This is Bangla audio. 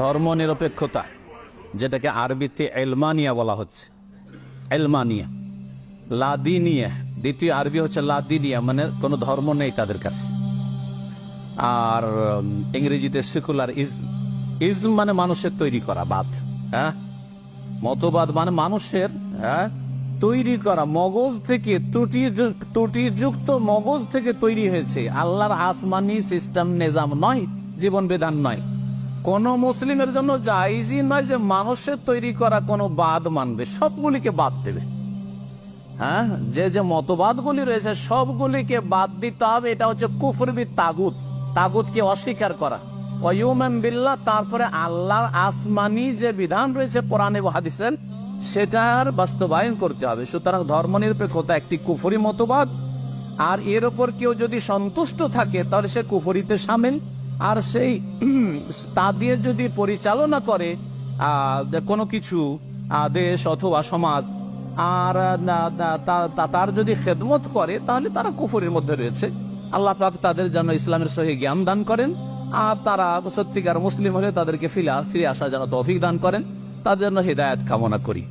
ধর্ম নিরপেক্ষতা যেটাকে আরবিতে এলমানিয়া বলা হচ্ছে। এলমানিয়া। লাদিনিয়া। দ্বিতীয় আরবি হচ্ছে লাদিনিয়া মানে কোনো ধর্ম নেই তাদের কাছে। আর ইংরেজিতে সেকুলার ইজম। ইজম মানে মানুষের তৈরি করা, বাদ হ্যাঁ? মতবাদ মানে মানুষের হ্যাঁ? তৈরি করা, মগজ থেকে ত্রুটি ত্রুটিযুক্ত মগজ থেকে তৈরি হয়েছে। আল্লাহর আসমানি সিস্টেম নিজাম নয়, জীবন বিধান নয়। কোন মুসলিমের জন্য জাইজই নয় যে মানুষের তৈরি করা কোনো বাদ মানবে, সবগুলিকে বাদ দেবে। হ্যাঁ? যে যে মতবাদগুলি রয়েছে, সবগুলিকে বাদ দিতে হবে, এটা হচ্ছে কুফরবি তাগুত। তাগুতকে অস্বীকার করা। বিল্লাহ, তারপরে আল্লাহর আসমানি যে বিধান রয়েছে কোরআনে হাদিসের সেটার বাস্তবায়ন করতে হবে। সুতরাং ধর্মনিরপেক্ষতা একটি কুফরি মতবাদ, আর এর ওপর কেউ যদি সন্তুষ্ট থাকে, তাহলে সে কুফরিতে সামিল। আর সেই তা দিয়ে যদি পরিচালনা করে কোনো কিছু দেশ অথবা সমাজ, আর তার যদি খেদমত করে, তাহলে তারা কুফুরের মধ্যে রয়েছে। আল্লাহ পাক তাদের যেন ইসলামের সহি জ্ঞান দান করেন, আর তারা সত্যিকার মুসলিম হলে তাদেরকে ফিরে ফিরে আসা যেন তৌফিক দান করেন, তাদের জন্য হৃদায়ত কামনা করি।